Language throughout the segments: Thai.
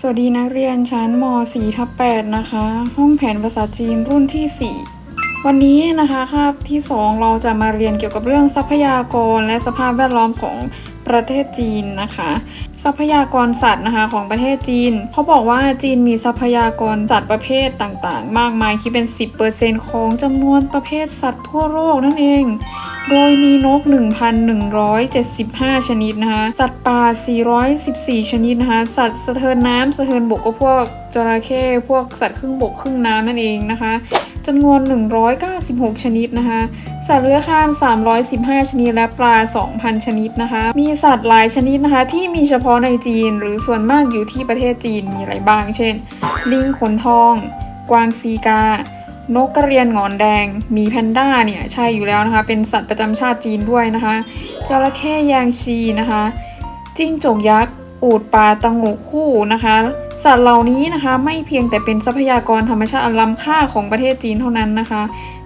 สวัสดีนักเรียนชั้นม .4 ทับ8นะคะ ห้องแผนภาษาจีนรุ่นที่ 4 วันนี้นะคะคาบที่ 2 เราจะมาเรียนเกี่ยวกับเรื่องทรัพยากรและสภาพแวดล้อมของ ประเทศจีนนะคะ ทรัพยากรสัตว์นะคะของประเทศจีนเขาบอกว่าจีนมีทรัพยากรสัตว์ประเภทต่างๆ มากมายคิดเป็น 10%ของจำนวนประเภทสัตว์ทั่วโลกนั่นเอง โดยมีนก 1,175 ชนิดนะคะสัตว์ป่า 414 ชนิดนะคะสัตว์สะเทินน้ำสะเทินบกก็พวกจระเข้พวกสัตว์ครึ่งบกครึ่งน้ำนั่นเองนะคะจำนวน 196 ชนิดนะคะ สัตว์เลื้อยคลาน 315 ชนิดและปลา 2,000 ชนิดนะคะ มีสัตว์หลายชนิดนะคะ ที่มีเฉพาะในจีน หรือส่วนมากอยู่ที่ประเทศจีนมีอะไรบ้าง เช่น ลิงขนทอง กวางซีกา นกกระเรียนหงอนแดง มีแพนด้าเนี่ยใช่อยู่แล้วนะคะ เป็นสัตว์ประจำชาติจีนด้วยนะคะจระเข้ยางชีนะคะ จิ้งจกยักษ์ อูฐป่าตังโงคู่นะคะสัตว์เหล่านี้นะคะไม่เพียงแต่เป็นทรัพยากรธรรมชาติอันล้ำค่าของประเทศจีนเท่านั้นนะคะ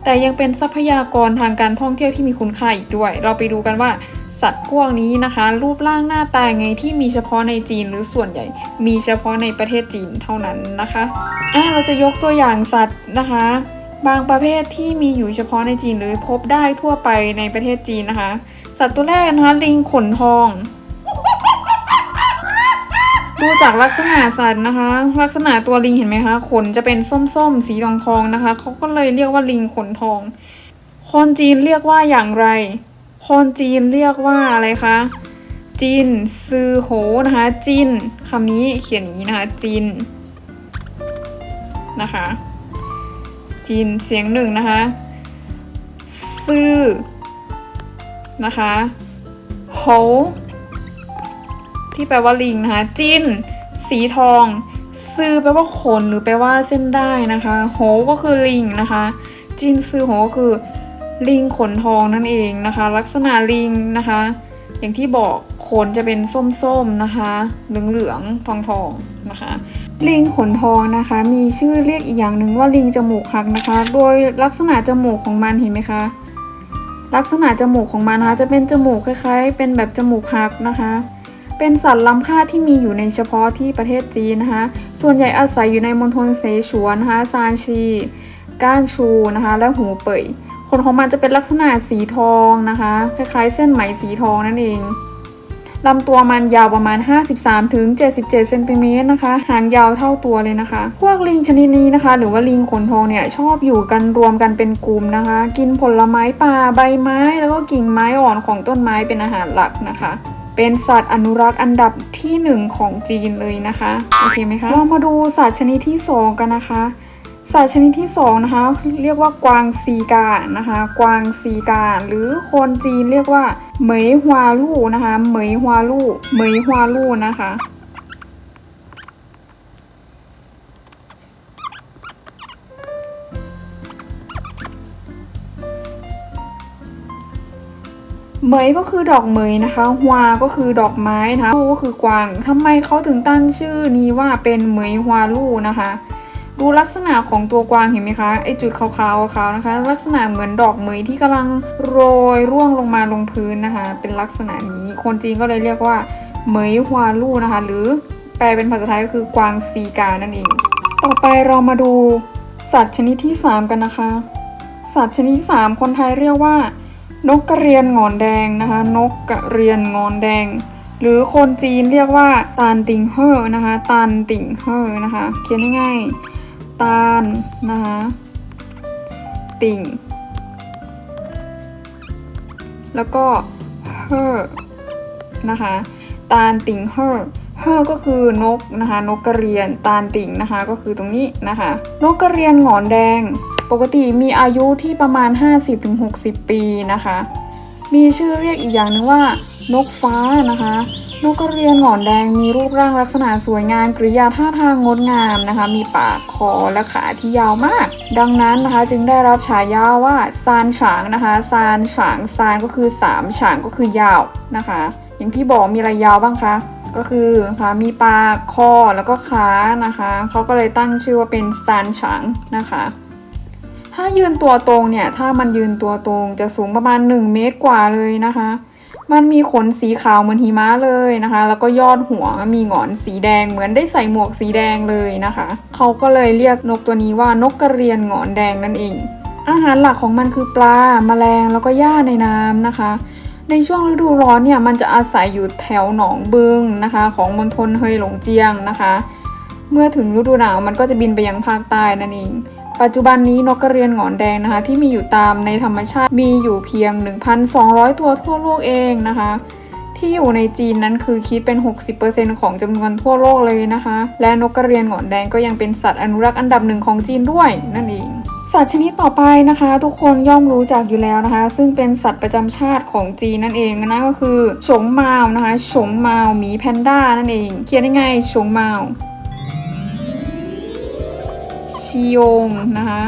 แต่ยังเป็นทรัพยากรทางการท่องเที่ยวที่มีคุณค่าอีกด้วย เราไปดูกันว่าสัตว์พวกนี้นะคะ รูปร่างหน้าตายไงที่มีเฉพาะในจีนหรือส่วนใหญ่ มีเฉพาะในประเทศจีนเท่านั้นนะคะอะเราจะยกตัวอย่างสัตว์นะคะ บางประเภทที่มีอยู่เฉพาะในจีนหรือพบได้ทั่วไปในประเทศจีนนะคะ สัตว์ตัวแรกนะคะลิงขนทอง ดูจากลักษณะสัตว์นะคะ ลักษณะตัวลิงเห็นไหมคะ ขนจะเป็นส้มๆ สีทองทองนะคะเขาก็เลยเรียกว่าลิงขนทอง คนจีนเรียกว่าอย่างไร คนจีนเรียกว่าอะไรคะจินซือโหนะคะจินคำนี้เขียนอย่างนี้นะคะจินนะคะจินเสียงหนึ่งนะคะซือนะคะโห ที่แปลว่าลิงนะคะ จินสีทอง ซือแปลว่าขนหรือแปลว่าเส้นได้นะคะ โหก็คือลิงนะคะ จินซือโหก็คือลิงขนทองนั่นเองนะคะ ลักษณะลิงนะคะ อย่างที่บอกขนจะเป็นส้มๆนะคะ เหลืองๆทองๆนะคะ ลิงขนทองนะคะ มีชื่อเรียกอีกอย่างหนึ่งว่าลิงจมูกหักนะคะ โดยลักษณะจมูกของมันเห็นไหมคะลักษณะจมูกของมันนะคะจะเป็นจมูกคล้ายๆ เป็นแบบจมูกหักนะคะ เป็นสัตว์ล้ำค่าที่มีอยู่ในเฉพาะที่ประเทศจีนนะคะ ส่วนใหญ่อาศัยอยู่ในมณฑลเสฉวนนะคะซานชี ก้านชูนะคะ และหูเป่ยขนของมันจะเป็นลักษณะสีทองนะคะ คล้ายๆ เส้นไหมสีทองนั่นเองลำตัวมันยาวประมาณ 53ถึง77เซนติเมตรนะคะ หางยาวเท่าตัวเลยนะคะ พวกลิงชนิดนี้นะคะ หรือว่าลิงขนทองเนี่ยชอบอยู่กันรวมกันเป็นกลุ่มนะคะ กินผลไม้ป่าใบไม้ แล้วก็กิ่งไม้อ่อนของต้นไม้เป็นอาหารหลักนะคะ เป็นสัตว์อนุรักษ์อันดับที่หนึ่งของจีนเลยนะคะโอเคไหมคะเรามาดูสัตว์ชนิดที่สองกันนะคะ สัตว์ชนิดที่สองนะคะ เรียกว่ากวางซีกานะคะ กวางซีกา หรือคนจีนเรียกว่าเหมยฮวาลู่นะคะเหมยฮวาลู่เหมยฮวาลู่นะคะ เมยก็คือดอกเมยนะคะฮวาก็คือดอกไม้นะคะลู่ก็คือกวางทำไมเขาถึงตั้งชื่อนี้ว่าเป็นเมยฮวาลู่นะคะ ดูลักษณะของตัวกวางเห็นไหมคะไอจุดขาวๆขาวนะคะ ลักษณะเหมือนดอกเมยที่กำลังโรยร่วงลงมาลงพื้นนะคะ เป็นลักษณะนี้คนจีนก็เลยเรียกว่าเมยฮวาลู่นะคะ หรือแปลเป็นภาษาไทยก็คือกวางซีกานั่นเอง ต่อไปเรามาดูสัตว์ชนิดที่ 3 กันนะคะ สัตว์ชนิดที่ 3 คนไทยเรียกว่า นกกระเรียนงอนแดงนะคะ นกกระเรียนงอนแดง หรือคนจีนเรียกว่าตานติงเฮอนะคะตานติงเฮอนะคะเขียนง่ายๆตาลนะคะติ่ง แล้วก็เฮอนะคะตาลติ่งเฮอเฮอก็คือนกนะคะนกกระเรียนตาลติ่งนะคะก็คือตรงนี้นะคะ นกกระเรียนหงอนแดง ปกติมีอายุที่ประมาณ 50-60 ปีนะคะ มีชื่อเรียกอีกอย่างหนึงว่า นกฟ้านะคะ นกกระเรียนหงอนแดงมีรูปร่างลักษณะสวยงามกริยาท่าทางงดงามนะคะ มีปากคอและขาที่ยาวมาก ดังนั้นนะคะจึงได้รับฉายาว่าซานฉางนะคะซานฉางซานก็คือสามฉางก็คือยาวนะคะ อย่างที่บอกมีอะไรยาวบ้างคะก็คือค่ะมีปากคอแล้วก็ขานะคะ เขาก็เลยตั้งชื่อว่าเป็นซานฉางนะคะ ถ้ายืนตัวตรงเนี่ย ถ้ามันยืนตัวตรงจะสูงประมาณ 1 เมตรกว่าเลยนะคะ มันมีขนสีขาวเหมือนหิมะเลยนะคะ แล้วก็ยอดหัวมีหงอนสีแดงเหมือนได้ใส่หมวกสีแดงเลยนะคะ เขาก็เลยเรียกนกตัวนี้ว่านกกระเรียนหงอนแดงนั่นเอง อาหารหลักของมันคือปลาแมลงแล้วก็หญ้าในน้ำนะคะ ในช่วงฤดูร้อนเนี่ยมันจะอาศัยอยู่แถวหนองบึงนะคะ ของมณฑลเฮยหลงเจียงนะคะ เมื่อถึงฤดูหนาวมันก็จะบินไปยังภาคใต้นั่นเอง ปัจจุบันนี้นกกระเรียนหงอนแดงนะคะที่มีอยู่ตามในธรรมชาติมีอยู่เพียง 1,200 ตัวทั่วโลกเองนะคะ ที่อยู่ในจีนนั้นคือคิดเป็น 60%ของจำนวนทั่วโลกเลยนะคะ และนกกระเรียนหงอนแดงก็ยังเป็นสัตว์อนุรักษ์อันดับหนึ่งของจีนด้วยนั่นเองสัตว์ชนิดต่อไปนะคะ ทุกคนย่อมรู้จักอยู่แล้วนะคะ ซึ่งเป็นสัตว์ประจำชาติของจีนนั่นเองนั่นก็คือฉงมาวนะคะฉงมาวหมีแพนด้านั่นเอง เขียนยังไงฉงมาว ชิยงนะคะ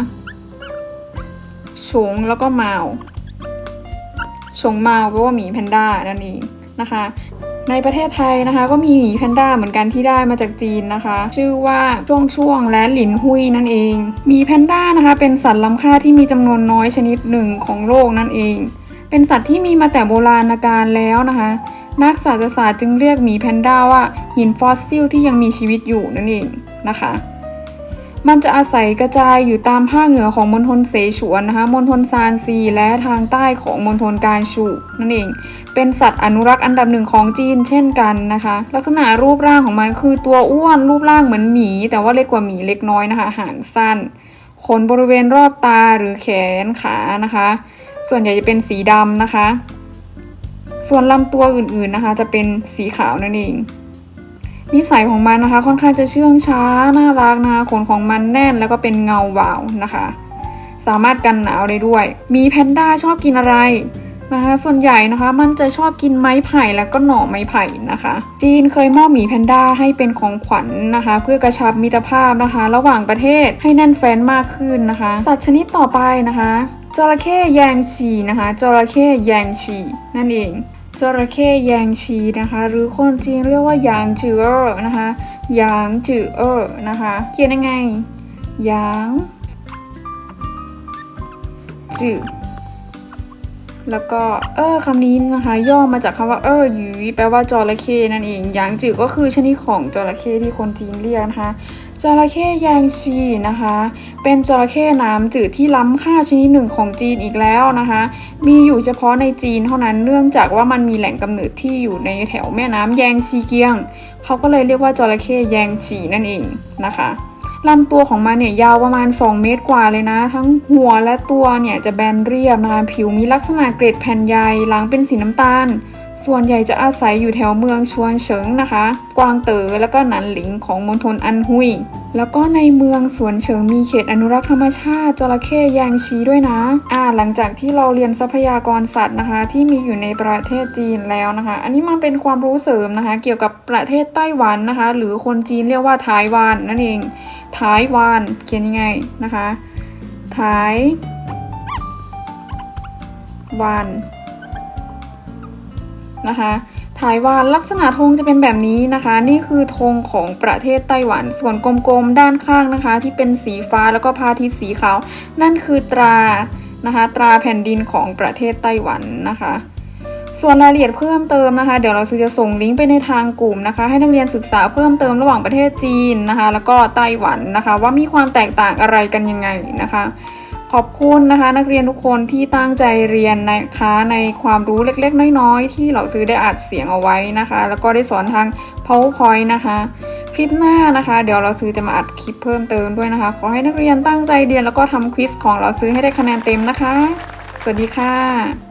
ฉงแล้วก็เมาวฉงมาแปลว่าหมีแพนด้านั่นเองนะคะ ในประเทศไทยนะคะ ก็มีหมีแพนด้าเหมือนกันที่ได้มาจากจีนนะคะ ชื่อว่าช่วงช่วงและหลินหุยนั่นเองหมีแพนด้านะคะ เป็นสัตว์ล้ำค่าที่มีจำนวนน้อยชนิดหนึ่งของโลกนั่นเอง เป็นสัตว์ที่มีมาแต่โบราณกาลแล้วนะคะ นักศาสตรศาสตร์จึงเรียกหมีแพนด้าว่าหินฟอสซิลที่ยังมีชีวิตอยู่นั่นเองนะคะ มันจะอาศัยกระจายอยู่ตามภาคเหนือของมณฑลเสฉวนนะคะ มณฑลซานซี และทางใต้ของมณฑลกานชูนั่นเอง เป็นสัตว์อนุรักษ์อันดับหนึ่งของจีนเช่นกันนะคะ ลักษณะรูปร่างของมันคือตัวอ้วนรูปร่างเหมือนหมี แต่ว่าเล็กกว่าหมีเล็กน้อยนะคะ หางสั้น ขนบริเวณรอบตาหรือแขนขานะคะ ส่วนใหญ่จะเป็นสีดำนะคะ ส่วนลำตัวอื่นๆนะคะ จะเป็นสีขาวนั่นเอง นิสัยของมันนะคะ ค่อนข้างจะเชื่องช้าน่ารักนะคะขนของมันแน่นแล้วก็เป็นเงาวาวนะคะ สามารถกันหนาวได้ด้วย มีแพนด้าชอบกินอะไรนะคะ ส่วนใหญ่นะคะมันจะชอบกินไม้ไผ่แล้วก็หน่อไม้ไผ่นะคะ จีนเคยมอบหมีแพนด้าให้เป็นของขวัญนะคะ เพื่อกระชับมิตรภาพนะคะ ระหว่างประเทศให้แน่นแฟนมากขึ้นนะคะ สัตว์ชนิดต่อไปนะคะจระเข้แยงฉีนะคะจระเข้แยงฉีนั่นเอง จระเข้แยงชีนะคะ หรือคนจีนเรียกว่าหยางจือเออนะคะหยางจือเออนะคะเขียนยังไงหยางจือแล้วก็เออคำนี้นะคะย่อมาจากคำว่าเออหยีแปลว่าจระเข้นั่นเองหยางจือก็คือชนิดของจระเข้ที่คนจีนเรียกนะคะ จระเข้แยงชีนะคะ เป็นจระเข้น้ำจืดที่ล้ำค่าชนิดหนึ่งของจีนอีกแล้วนะคะ มีอยู่เฉพาะในจีนเท่านั้นเนื่องจากว่ามันมีแหล่งกำเนิดที่อยู่ในแถวแม่น้ำแยงชีเกียง เขาก็เลยเรียกว่าจระเข้แยงฉีนั่นเองนะคะลำตัวของมันเนี่ยยาวประมาณ 2 เมตรกว่าเลยนะ ทั้งหัวและตัวเนี่ยจะแบนเรียบนะคะผิวมีลักษณะเกร็ดแผ่นใยหลังเป็นสีน้ำตาล ส่วนใหญ่จะอาศัยอยู่แถวเมืองชวนเฉิงนะคะ กวางเต๋อแล้วก็หนันหลิงของมณฑลอันฮุย แล้วก็ในเมืองสวนเฉิงมีเขตอนุรักษ์ธรรมชาติจระเข้ยางชีด้วยนะ อ่า หลังจากที่เราเรียนทรัพยากรสัตว์นะคะ ที่มีอยู่ในประเทศจีนแล้วนะคะ อันนี้มันเป็นความรู้เสริมนะคะ เกี่ยวกับประเทศไต้หวันนะคะ หรือคนจีนเรียกว่าไต้หวันนั่นเองไต้หวันเขียนยังไงนะคะไต้หวัน นะคะถ่ายวานลักษณะธงจะเป็นแบบนี้นะคะ นี่คือธงของประเทศไต้หวัน ส่วนกลมๆด้านข้างนะคะ ที่เป็นสีฟ้าแล้วก็พาทิตสีขาว นั่นคือตรานะคะ ตราแผ่นดินของประเทศไต้หวันนะคะ ส่วนรายละเอียดเพิ่มเติมนะคะ เดี๋ยวเราซื้อจะส่งลิงก์ไปในทางกลุ่มนะคะ ให้นักเรียนศึกษาเพิ่มเติมระหว่างประเทศจีนนะคะ แล้วก็ไต้หวันนะคะ ว่ามีความแตกต่างอะไรกันยังไงนะคะ ขอบคุณนะคะ นักเรียนทุกคนที่ตั้งใจเรียนนะคะในความรู้เล็กๆ น้อยๆ ที่เราซื้อได้อัดเสียงเอาไว้นะคะ แล้วก็ได้สอนทาง powerpoint นะคะคลิปหน้านะคะ เดี๋ยวเราซื้อจะมาอัดคลิปเพิ่มเติมด้วยนะคะ ขอให้นักเรียนตั้งใจเรียนแล้วก็ทำควิสของเราซื้อให้ได้คะแนนเต็มนะคะ สวัสดีค่ะ